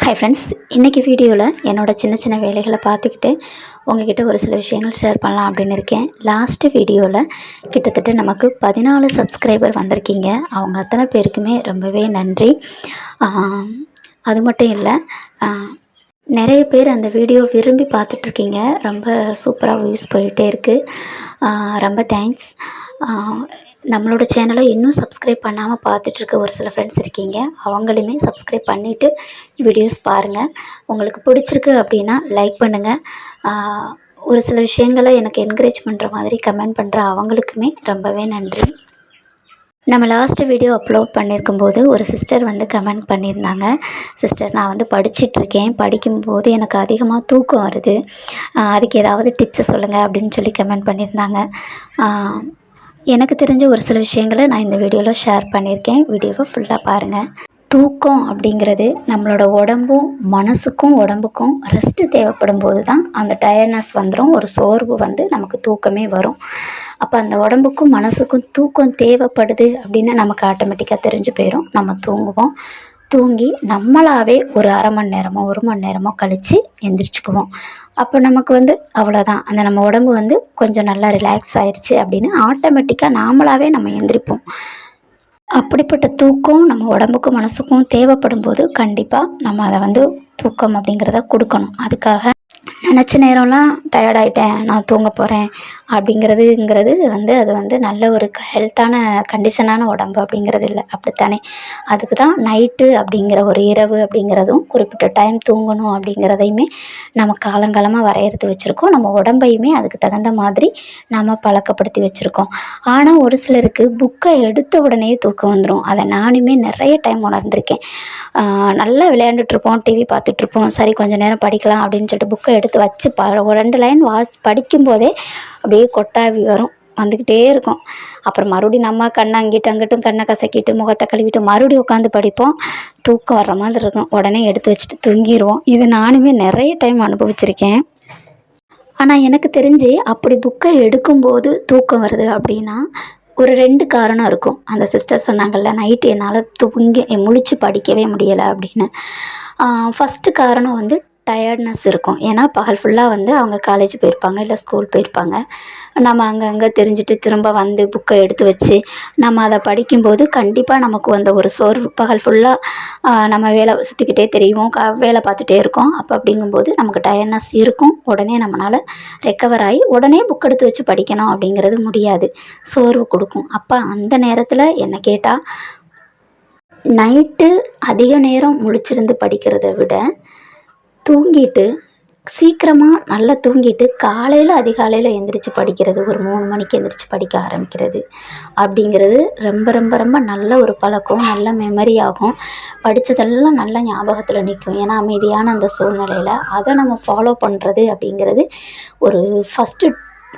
Hi friends இன்றைக்கி வீடியோவில் என்னோடய சின்ன சின்ன வேலைகளை பார்த்துக்கிட்டு உங்ககிட்ட ஒரு சில விஷயங்கள் ஷேர் பண்ணலாம் அப்படின்னு இருக்கேன். லாஸ்ட்டு வீடியோவில் கிட்டத்தட்ட நமக்கு பதினாலு சப்ஸ்கிரைபர் வந்திருக்கீங்க. அவங்க அத்தனை பேருக்குமே ரொம்பவே நன்றி. அது மட்டும் இல்லை நிறைய பேர் அந்த வீடியோ விரும்பி பார்த்துட்ருக்கீங்க. ரொம்ப சூப்பராக வியூஸ் போயிட்டே இருக்குது ரொம்ப தேங்க்ஸ் நம்மளோட சேனலை இன்னும் சப்ஸ்கிரைப் பண்ணாமல் பார்த்துட்ருக்க ஒரு சில ஃப்ரெண்ட்ஸ் இருக்கீங்க. அவங்களுமே சப்ஸ்கிரைப் பண்ணிவிட்டு வீடியோஸ் பாருங்கள் உங்களுக்கு பிடிச்சிருக்கு அப்படின்னா லைக் பண்ணுங்கள் ஒரு சில விஷயங்களை எனக்கு என்கரேஜ் பண்ணுற மாதிரி கமெண்ட் பண்ணுற அவங்களுக்குமே ரொம்பவே நன்றி. நம்ம லாஸ்ட்டு வீடியோ அப்லோட் பண்ணியிருக்கும்போது ஒரு சிஸ்டர் வந்து கமெண்ட் பண்ணியிருந்தாங்க. சிஸ்டர் நான் வந்து படிச்சிட்ருக்கேன் படிக்கும்போது எனக்கு அதிகமாக தூக்கம் வருது. அதுக்கு ஏதாவது டிப்ஸை சொல்லுங்கள் அப்படின்னு சொல்லி கமெண்ட் பண்ணியிருந்தாங்க. எனக்கு தெரிஞ்ச ஒரு சில விஷயங்களை நான் இந்த வீடியோவில் ஷேர் பண்ணியிருக்கேன். வீடியோவை ஃபுல்லாக பாருங்கள் தூக்கம் அப்படிங்கிறது நம்மளோட உடம்பும் மனசுக்கும் உடம்புக்கும் ரெஸ்ட்டு தேவைப்படும் போது தான் அந்த டயர்ட்னஸ் வந்துடும் ஒரு சோர்வு வந்து நமக்கு தூக்கமே வரும். அப்போ அந்த உடம்புக்கும் மனசுக்கும் தூக்கம் தேவைப்படுது அப்படின்னு நமக்கு ஆட்டோமேட்டிக்காக தெரிஞ்சு போயிடும் நம்ம தூங்குவோம். தூங்கி நம்மளாவே ஒரு அரை மணி நேரமோ ஒரு மணி நேரமோ கழித்து எந்திரிச்சுக்குவோம். அப்போ நமக்கு வந்து அவ்வளோதான் அந்த நம்ம உடம்பு வந்து கொஞ்சம் நல்லா ரிலாக்ஸ் ஆயிடுச்சு அப்படின்னு ஆட்டோமேட்டிக்காக நாமளாவே நம்ம எந்திரிப்போம். அப்படிப்பட்ட தூக்கம் நம்ம உடம்புக்கும் மனசுக்கும் தேவைப்படும் போது கண்டிப்பாக நம்ம அதை வந்து தூக்கம் அப்படிங்கிறத கொடுக்கணும். அதுக்காக நினச்ச நேரம்லாம் டயர்டாயிட்டேன் நான் தூங்க போகிறேன் அப்படிங்கிறதுங்கிறது வந்து அது வந்து நல்ல ஒரு ஹெல்த்தான கண்டிஷனான உடம்பு அப்படிங்கிறது இல்லை. அப்படித்தானே? அதுக்கு தான் நைட்டு அப்படிங்கிற ஒரு இரவு அப்படிங்கிறதும் குறிப்பிட்ட டைம் தூங்கணும் அப்படிங்கிறதையுமே நம்ம காலங்காலமாக வரையறுத்து வச்சுருக்கோம். நம்ம உடம்பையுமே அதுக்கு தகுந்த மாதிரி நம்ம பழக்கப்படுத்தி வச்சுருக்கோம். ஆனால் ஒரு சிலருக்கு புக்கை எடுத்த உடனே தூக்கம் வந்துடும் அதை நானுமே நிறைய டைம் உணர்ந்திருக்கேன். நல்லா விளையாண்டுட்ருப்போம் டிவி பார்த்துட்ருப்போம் சரி கொஞ்சம் நேரம் படிக்கலாம் அப்படின்னு சொல்லிட்டு புக்கை எடுத்து வச்சு ப ஒரு ரெண்டு லைன் வாசி படிக்கும்போதே அப்படியே கொட்டாவி வரும். வந்துக்கிட்டே இருக்கும். அப்புறம் மறுபடியும் நம்ம கண்ணை அங்கிட்டு அங்கிட்டும் கண்ணை கசக்கிட்டு முகத்தை கழுவிட்டு மறுபடியும் உட்காந்து படிப்போம். தூக்கம் வர்ற மாதிரி இருக்கும். உடனே எடுத்து வச்சுட்டு தூங்கிடுவோம் இது நானுமே நிறைய டைம் அனுபவிச்சிருக்கேன். ஆனால் எனக்கு தெரிஞ்சு அப்படி புக்கை எடுக்கும்போது தூக்கம் வருது அப்படின்னா ஒரு ரெண்டு காரணம் இருக்கும். அந்த சிஸ்டர் சொன்னாங்கல்ல நைட்டு என்னால் தூங்கி முழிச்சு படிக்கவே முடியலை அப்படின்னு. ஃபஸ்ட்டு காரணம் வந்து டயர்ட்னஸ் இருக்கும். ஏன்னா பகல் ஃபுல்லாக வந்து அவங்க காலேஜ் போயிருப்பாங்க இல்லை ஸ்கூல் போயிருப்பாங்க. நம்ம அங்கங்கே தெரிஞ்சுட்டு திரும்ப வந்து புக்கை எடுத்து வச்சு நம்ம அதை படிக்கும்போது கண்டிப்பாக நமக்கு வந்த ஒரு சோர்வு பகல் ஃபுல்லாக நம்ம வேலை சுற்றிக்கிட்டே தெரியும் க வேலை பார்த்துட்டே இருக்கோம். அப்போ அப்படிங்கும்போது நமக்கு டயர்ட்னஸ் இருக்கும். உடனே நம்மளால் ரெக்கவர் ஆகி உடனே புக் எடுத்து வச்சு படிக்கணும் அப்படிங்கிறது முடியாது. சோர்வு கொடுக்கும். அப்போ அந்த நேரத்தில் என்னை கேட்டால் நைட்டு அதிக நேரம் முழிச்சிருந்து படிக்கிறத விட தூங்கிட்டு சீக்கிரமாக நல்லா தூங்கிட்டு காலையில் அதிகாலையில் எந்திரிச்சு படிக்கிறது ஒரு மூணு மணிக்கு எந்திரிச்சு படிக்க ஆரம்பிக்கிறது அப்படிங்கிறது ரொம்ப ரொம்ப ரொம்ப நல்ல ஒரு பழக்கம் நல்ல மெமரி ஆகும். படித்ததெல்லாம் நல்ல ஞாபகத்தில் நிற்கும் ஏன்னா அமைதியான அந்த சூழ்நிலையில் அதை நம்ம ஃபாலோ பண்ணுறது அப்படிங்கிறது ஒரு ஃபஸ்ட்டு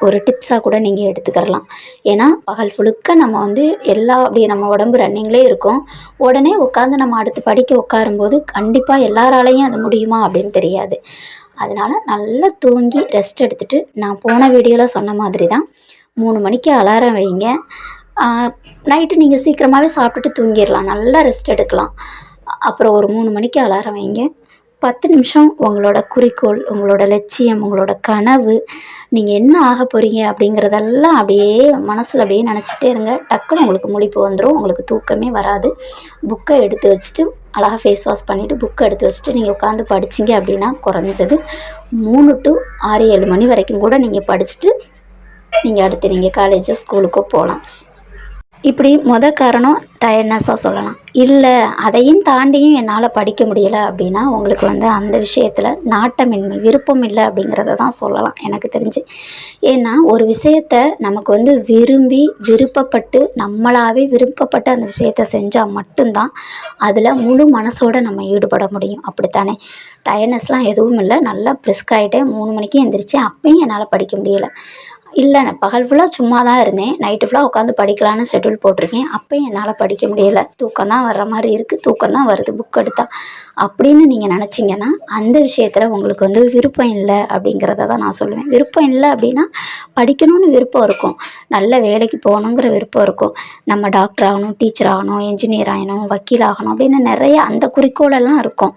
ஒரு டிப்ஸாக கூட நீங்கள் எடுத்துக்கிறலாம். ஏன்னா பகல் முழுக்க நம்ம வந்து எல்லா அப்படியே நம்ம உடம்பு ரன்னிங்லேயே இருக்கும். உடனே உட்காந்து நம்ம அடுத்து படிக்க உட்காரும்போது கண்டிப்பாக எல்லாராலையும் அது முடியுமா அப்படின்னு தெரியாது. அதனால் நல்லா தூங்கி ரெஸ்ட் எடுத்துகிட்டு நான் போன வீடியோவில் சொன்ன மாதிரி தான் மூணு மணிக்கு அலாரம் வைங்க. நைட்டு நீங்கள் சீக்கிரமாகவே சாப்பிட்டுட்டு தூங்கிடலாம். நல்லா ரெஸ்ட் எடுக்கலாம். அப்புறம் ஒரு மூணு மணிக்கு அலாரம் வைங்க. பத்து நிமிஷம் உங்களோட குறிக்கோள் உங்களோட லட்சியம் உங்களோட கனவு நீங்கள் என்ன ஆக போகிறீங்க அப்படிங்கிறதெல்லாம் அப்படியே மனசில் அப்படியே நினச்சிட்டே இருங்க. டக்குன்னு உங்களுக்கு முழிப்பு வந்துடும் உங்களுக்கு தூக்கமே வராது. புக்கை எடுத்து வச்சுட்டு அழகாக ஃபேஸ் வாஷ் பண்ணிவிட்டு புக்கை எடுத்து வச்சுட்டு நீங்கள் உட்காந்து படிச்சிங்க அப்படின்னா குறைஞ்சது மூணு டு ஆறு ஏழு மணி வரைக்கும் கூட நீங்கள் படிச்சுட்டு நீங்கள் அடுத்து நீங்கள் காலேஜோ ஸ்கூலுக்கோ போகலாம். இப்படி மொத காரணம் டயர்ட்னஸாக சொல்லலாம். இல்லை அதையும் தாண்டியும் என்னால் படிக்க முடியலை அப்படின்னா உங்களுக்கு வந்து அந்த விஷயத்தில் நாட்டமின்மை விருப்பம் இல்லை அப்படிங்கிறத தான் சொல்லலாம் எனக்கு தெரிஞ்சு. ஏன்னா ஒரு விஷயத்த நமக்கு வந்து விரும்பி விருப்பப்பட்டு நம்மளாவே விருப்பப்பட்டு அந்த விஷயத்த செஞ்சால் மட்டும்தான் அதில் முழு மனசோட நம்ம ஈடுபட முடியும். அப்படித்தானே? டயர்ட்னஸ்லாம் எதுவும் இல்லை. நல்லா ப்ரிஸ்க் ஆகிட்டேன் மூணு மணிக்கு எந்திரிச்சேன். அப்பயும் என்னால் படிக்க முடியலை. இல்லை நான் பகல் ஃபுல்லாக சும்மா தான் இருந்தேன். நைட்டு ஃபுல்லாக உட்காந்து படிக்கலான்னு ஷெட்யூல் போட்டிருக்கேன். அப்போ என்னால் படிக்க முடியலை. தூக்கம் தான் வர்ற மாதிரி இருக்குது தூக்கம் தான் வருது. புக் எடுத்தால் அப்படின்னு நீங்கள் நினச்சிங்கன்னா அந்த விஷயத்தில் உங்களுக்கு வந்து விருப்பம் இல்லை அப்படிங்கிறத தான் நான் சொல்லுவேன். விருப்பம் இல்லை அப்படின்னா படிக்கணும்னு விருப்பம் இருக்கும். நல்ல வேலைக்கு போகணுங்கிற விருப்பம் இருக்கும். நம்ம டாக்டர் ஆகணும் டீச்சர் ஆகணும் என்ஜினியர் ஆகணும் வக்கீல் ஆகணும் அப்படின்னு நிறைய அந்த குறிக்கோளெல்லாம் இருக்கும்.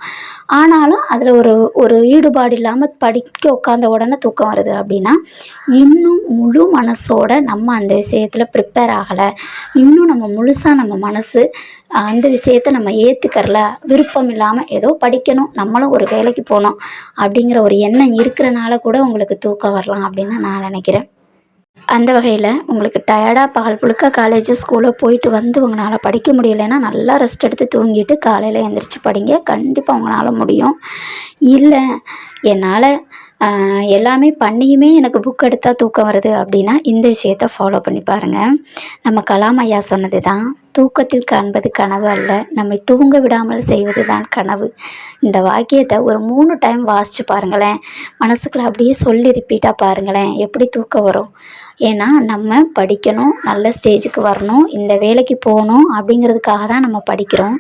ஆனாலும் அதில் ஒரு ஒரு ஈடுபாடு இல்லாமல் படிக்க உட்காந்த உடனே தூக்கம் வருது அப்படின்னா இன்னும் முழு மனசோட நம்ம அந்த விஷயத்தில் ப்ரிப்பேர் ஆகலை. இன்னும் நம்ம முழுசாக நம்ம மனசு அந்த விஷயத்தை நம்ம ஏற்றுக்கறல விருப்பம் இல்லாமல் ஏதோ படிக்கணும் நம்மளும் ஒரு வேலைக்கு போகணும் அப்படிங்கிற ஒரு எண்ணம் இருக்கிறனால கூட உங்களுக்கு தூக்கம் வரலாம் அப்படின்னு நான் நினைக்கிறேன். அந்த வகையில் உங்களுக்கு டயர்டாக பகல் புழுக்க காலேஜு ஸ்கூலோ போயிட்டு வந்து உங்களால் படிக்க முடியலைன்னா நல்லா ரெஸ்ட் எடுத்து தூங்கிட்டு காலையில் எழுந்திரிச்சு படிங்க. கண்டிப்பாக உங்களால் முடியும். இல்லை என்னால் எல்லாமே பண்ணியுமே எனக்கு புக் எடுத்தால் தூக்கம் வருது அப்படின்னா இந்த விஷயத்த ஃபாலோ பண்ணி பாருங்கள் நம்ம கலாம் ஐயா சொன்னது தான் தூக்கத்தில் காண்பது கனவு அல்ல நம்மை தூங்க விடாமல் செய்வது தான் கனவு. இந்த வாக்கியத்தை ஒரு மூணு டைம் வாசித்து பாருங்களேன். மனசுக்குள்ள அப்படியே சொல்லி ரிப்பீட்டாக பாருங்களேன் எப்படி தூக்கம் வரும்? ஏன்னா நம்ம படிக்கணும் நல்ல ஸ்டேஜுக்கு வரணும் இந்த வேலைக்கு போகணும் அப்படிங்கிறதுக்காக தான் நம்ம படிக்கிறோம்.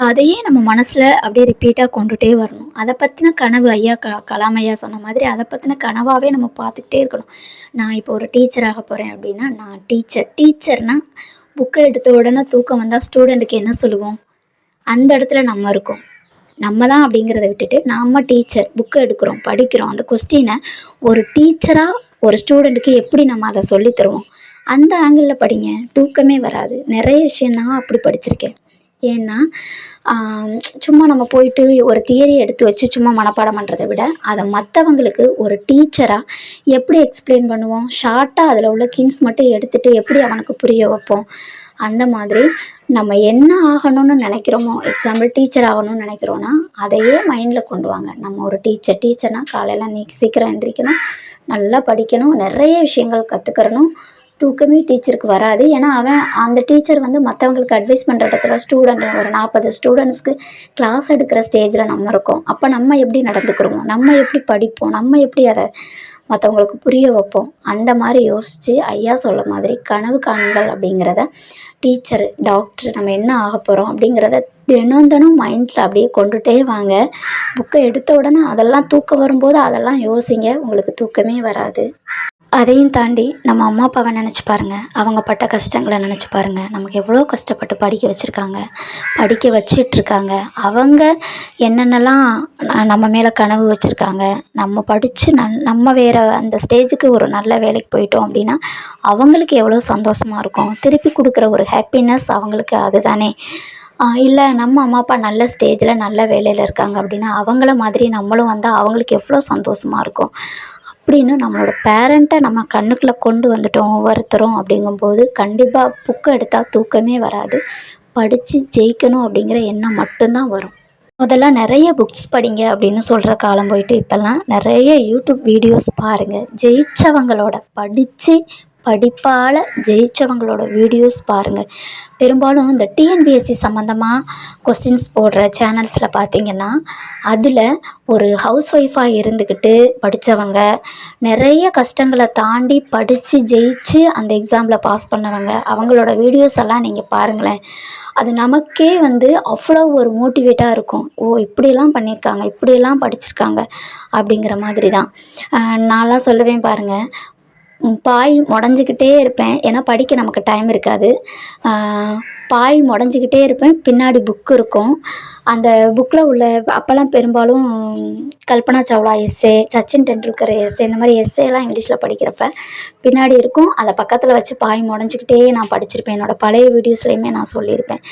அதையே நம்ம மனசில் அப்படியே ரிப்பீட்டாக கொண்டுகிட்டே வரணும். அதை பற்றின கனவு ஐயா க கலாம் ஐயா சொன்ன மாதிரி அதை பற்றின கனவாகவே நம்ம பார்த்துக்கிட்டே இருக்கணும். நான் இப்போ ஒரு டீச்சராக போகிறேன் அப்படின்னா நான் டீச்சர் டீச்சர்னால் புக்கை எடுத்த உடனே தூக்கம் வந்தால் ஸ்டூடெண்ட்டுக்கு என்ன சொல்லுவோம்? அந்த இடத்துல நம்ம இருக்கோம். நம்ம தான் அப்படிங்கிறத விட்டுட்டு நாம் டீச்சர் புக்கை எடுக்கிறோம் படிக்கிறோம். அந்த கொஸ்டினை ஒரு டீச்சராக ஒரு ஸ்டூடெண்ட்டுக்கு எப்படி நம்ம அதை சொல்லித்தருவோம் அந்த ஆங்கிளில் படிங்க. தூக்கமே வராது. நிறைய விஷயம் நான் அப்படி படிச்சிருக்கேன். ஏன்னா சும்மா நம்ம போயிட்டு ஒரு தியரி எடுத்து வச்சு சும்மா மனப்பாடம் பண்ணுறதை விட அதை மற்றவங்களுக்கு ஒரு டீச்சராக எப்படி எக்ஸ்பிளைன் பண்ணுவோம்? ஷார்ட்டாக அதில் உள்ள கிங்ஸ் மட்டும் எடுத்துகிட்டு எப்படி அவனுக்கு புரிய வைப்போம்? அந்த மாதிரி நம்ம என்ன ஆகணும்னு நினைக்கிறோமோ எக்ஸாம்பிள் டீச்சர் ஆகணும்னு நினைக்கிறோன்னா அதையே மைண்டில் கொண்டு வாங்க. நம்ம ஒரு டீச்சர் டீச்சர்னால் காலையில் நீ சீக்கிரம் எழுந்திரிக்கணும் நல்லா படிக்கணும் நிறைய விஷயங்கள் கற்றுக்கிறணும் தூக்கமே டீச்சருக்கு வராது. ஏன்னா அவன் அந்த டீச்சர் வந்து மற்றவங்களுக்கு அட்வைஸ் பண்ணுற இடத்துல ஸ்டூடெண்ட் ஒரு நாற்பது ஸ்டூடெண்ட்ஸ்க்கு கிளாஸ் எடுக்கிற ஸ்டேஜில் நம்ம இருக்கோம். அப்போ நம்ம எப்படி நடந்துக்கிறோம்? நம்ம எப்படி படிப்போம்? நம்ம எப்படி அதை மற்றவங்களுக்கு புரிய வைப்போம்? அந்த மாதிரி யோசித்து ஐயா சொல்ல மாதிரி கனவு காணுங்கள் அப்படிங்கிறத டீச்சர் டாக்டர் நம்ம என்ன ஆக போகிறோம் அப்படிங்கிறத தினம் தினம் மைண்டில் அப்படியே கொண்டுகிட்டே வாங்க. புக்கை எடுத்த உடனே அதெல்லாம் தூக்கம் வரும்போது அதெல்லாம் யோசிங்க. உங்களுக்கு தூக்கமே வராது. அதையும் தாண்டி நம்ம அம்மா அப்பாவை நினச்சி பாருங்கள் அவங்க பட்ட கஷ்டங்களை நினச்சி பாருங்கள் நமக்கு எவ்வளோ கஷ்டப்பட்டு படிக்க வச்சுருக்காங்க. படிக்க வச்சிட்ருக்காங்க. அவங்க என்னென்னலாம் நம்ம மேலே கனவு வச்சுருக்காங்க. நம்ம படித்து நன் நம்ம வேறு அந்த ஸ்டேஜுக்கு ஒரு நல்ல வேலைக்கு போயிட்டோம் அப்படின்னா அவங்களுக்கு எவ்வளோ சந்தோஷமாக இருக்கும். திருப்பி கொடுக்குற ஒரு ஹாப்பினஸ் அவங்களுக்கு அதுதானே. இல்லை நம்ம அம்மா அப்பா நல்ல ஸ்டேஜில் நல்ல வேலையில் இருக்காங்க அப்படின்னா அவங்கள மாதிரி நம்மளும் வந்தால் அவங்களுக்கு எவ்வளோ சந்தோஷமாக இருக்கும். அப்படின்னு நம்மளோட பேரண்ட்டை நம்ம கண்ணுக்குள்ளே கொண்டு வந்துட்டோம் ஒவ்வொருத்தரும் அப்படிங்கும்போது கண்டிப்பாக புக்கை எடுத்தால் தூக்கமே வராது. படித்து ஜெயிக்கணும் அப்படிங்கிற எண்ணம் மட்டும்தான் வரும். முதல்ல நிறைய புக்ஸ் படிங்க அப்படின்னு சொல்கிற காலம் போயிட்டு இப்போல்லாம் நிறைய யூடியூப் வீடியோஸ் பாருங்கள் ஜெயித்தவங்களோட படித்து படிப்பால் ஜெயித்தவங்களோட வீடியோஸ் பாருங்கள் பெரும்பாலும் இந்த டிஎன்பிஎஸ்சி சம்மந்தமாக கொஸ்டின்ஸ் போடுற சேனல்ஸில் பார்த்தீங்கன்னா அதில் ஒரு ஹவுஸ் ஒய்ஃபாக இருந்துக்கிட்டு படித்தவங்க நிறைய கஷ்டங்களை தாண்டி படித்து ஜெயிச்சு அந்த எக்ஸாமில் பாஸ் பண்ணவங்க அவங்களோட வீடியோஸ் எல்லாம் நீங்கள் பாருங்களேன். அது நமக்கே வந்து அவ்வளோ ஒரு மோட்டிவேட்டாக இருக்கும். ஓ இப்படியெல்லாம் பண்ணியிருக்காங்க இப்படியெல்லாம் படிச்சிருக்காங்க அப்படிங்கிற மாதிரி தான் நான்லாம் சொல்லுவேன் பாருங்கள் பாய் முடஞ்சிக்கிட்டே இருப்பேன். ஏன்னா படிக்க நமக்கு டைம் இருக்காது. பாய் முடஞ்சிக்கிட்டே இருப்பேன். பின்னாடி புக் இருக்கும். அந்த புக்கில் உள்ள அப்போல்லாம் பெரும்பாலும் கல்பனா சாவ்லா எஸ்ஸே சச்சின் டெண்டுல்கர் எஸ்ஸே இந்த மாதிரி எஸ்ஸேலாம் இங்கிலீஷில் படிக்கிறப்ப பின்னாடி இருக்கும். அதை பக்கத்தில் வச்சு பாய் முடஞ்சிக்கிட்டே நான் படிச்சிருப்பேன். என்னோடய பழைய வீடியோஸ்லேயுமே நான் சொல்லியிருப்பேன்.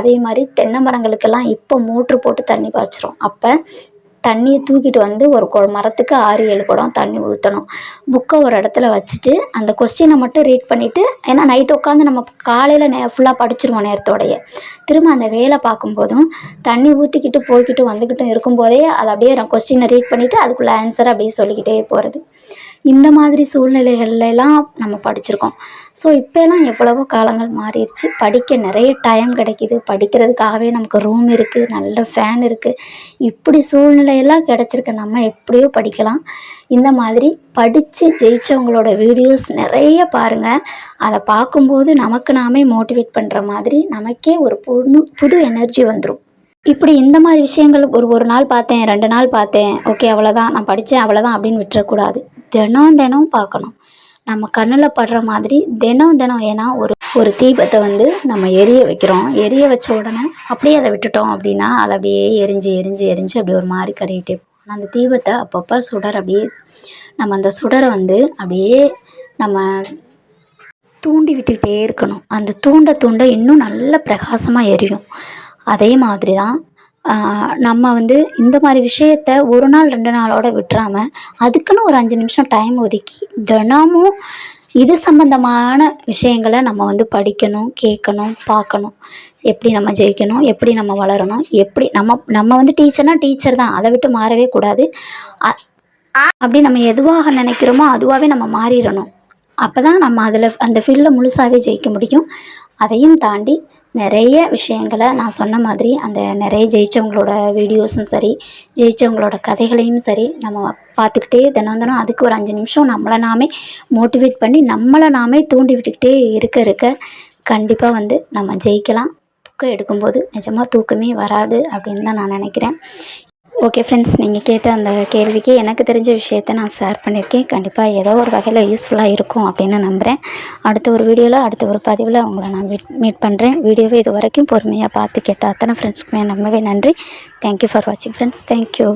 அதே மாதிரி தென்னை மரங்களுக்கெல்லாம் இப்போ மோட்ரு போட்டு தண்ணி பாய்ச்சிரும் அப்போ தண்ணியை தூக்கிட்டு வந்து ஒரு கொ மரத்துக்கு ஆறு ஏழு குடம் தண்ணி ஊற்றணும் புக்கை ஒரு இடத்துல வச்சுட்டு அந்த கொஸ்டினை மட்டும் ரீட் பண்ணிவிட்டு ஏன்னா நைட்டு உட்காந்து நம்ம காலையில் நே ஃபுல்லாக படிச்சிருவோம் நேரத்தோடைய. திரும்ப அந்த வேலை பார்க்கும்போதும் தண்ணி ஊற்றிக்கிட்டு போய்கிட்டு வந்துக்கிட்டு இருக்கும்போதே அதை அப்படியே கொஸ்டினை ரீட் பண்ணிவிட்டு அதுக்குள்ளே ஆன்சர் அப்படியே சொல்லிக்கிட்டே போகிறது இந்த மாதிரி சூழ்நிலைகள்லாம் நம்ம படிச்சிருக்கோம். ஸோ இப்போலாம் எவ்வளவோ காலங்கள் மாறிடுச்சு படிக்க நிறைய டைம் கிடைக்கிது. படிக்கிறதுக்காகவே நமக்கு ரூம் இருக்குது நல்ல ஃபேன் இருக்குது இப்படி சூழ்நிலையெல்லாம் கிடச்சிருக்க. நம்ம எப்படியோ படிக்கலாம். இந்த மாதிரி படித்து ஜெயித்தவங்களோட வீடியோஸ் நிறைய பாருங்கள் அதை பார்க்கும்போது நமக்கு நாமே மோட்டிவேட் பண்ணுற மாதிரி நமக்கே ஒரு புது புது எனர்ஜி வந்துடும் இப்படி இந்த மாதிரி விஷயங்கள் ஒரு ஒரு நாள் பார்த்தேன் ரெண்டு நாள் பார்த்தேன். ஓகே அவ்வளோதான் நான் படித்தேன் அவ்வளோதான் அப்படின்னு விட்டுறக்கூடாது. தினம் தினம் பார்க்கணும். நம்ம கண்ணில் படுற மாதிரி தினம் தினம் ஏன்னா ஒரு ஒரு தீபத்தை வந்து நம்ம எரிய வைக்கிறோம். எரிய வச்ச உடனே அப்படியே அதை விட்டுட்டோம் அப்படின்னா அதை அப்படியே எரிஞ்சு எரிஞ்சு எரிஞ்சு அப்படியே ஒரு மாதிரி கறிக்கிட்டே போகும். ஆனால் அந்த தீபத்தை அப்பப்போ சுடர் அப்படியே நம்ம அந்த சுடரை வந்து அப்படியே நம்ம தூண்டி விட்டுக்கிட்டே இருக்கணும். அந்த தூண்ட தூண்ட இன்னும் நல்ல பிரகாசமாக எரியும். அதே மாதிரி தான் நம்ம வந்து இந்த மாதிரி விஷயத்த ஒரு நாள் ரெண்டு நாளோட விட்டுறாம அதுக்குன்னு ஒரு அஞ்சு நிமிஷம் டைம் ஒதுக்கி தினமும் இது சம்பந்தமான விஷயங்களை நம்ம வந்து படிக்கணும் கேட்கணும் பார்க்கணும். எப்படி நம்ம ஜெயிக்கணும் எப்படி நம்ம வளரணும் எப்படி நம்ம நம்ம வந்து டீச்சர்னால் டீச்சர் தான். அதை விட்டு மாறவே கூடாது. அ- அப்படி நம்ம எதுவாக நினைக்கிறோமோ அதுவாகவே நம்ம மாறிடணும். அப்போ தான் நம்ம அதில் அந்த ஃபீல்டில் முழுசாகவே ஜெயிக்க முடியும். அதையும் தாண்டி நிறைய விஷயங்களை நான் சொன்ன மாதிரி அந்த நிறைய ஜெயித்தவங்களோட வீடியோஸும் சரி ஜெயித்தவங்களோட கதைகளையும் சரி நம்ம பார்த்துக்கிட்டே தினம் தினம் அதுக்கு ஒரு அஞ்சு நிமிஷம் நம்மளை நாமே மோட்டிவேட் பண்ணி நம்மளை நாமே தூண்டி விட்டுக்கிட்டே இருக்க இருக்க கண்டிப்பாக வந்து நம்ம ஜெயிக்கலாம். புக்கை எடுக்கும்போது நிஜமாக தூக்கமே வராது அப்படின்னு தான் நான் நினைக்கிறேன். ஓகே ஃப்ரெண்ட்ஸ் நீங்கள் கேட்ட அந்த கேள்விக்கு எனக்கு தெரிஞ்ச விஷயத்த நான் ஷேர் பண்ணியிருக்கேன். கண்டிப்பாக ஏதோ ஒரு வகையில் யூஸ்ஃபுல்லாக இருக்கும் அப்படின்னு நம்புகிறேன் அடுத்த ஒரு வீடியோவில் அடுத்த ஒரு பதிவில் உங்களை நான் மீட் மீட் பண்ணுறேன் வீடியோவை இது வரைக்கும் பொறுமையாக பார்த்து கேட்ட அத்தனை ஃப்ரெண்ட்ஸ்க்குமே ரொம்பவே நன்றி. தேங்க்யூ ஃபார் வாட்சிங் ஃப்ரெண்ட்ஸ் தேங்க்யூ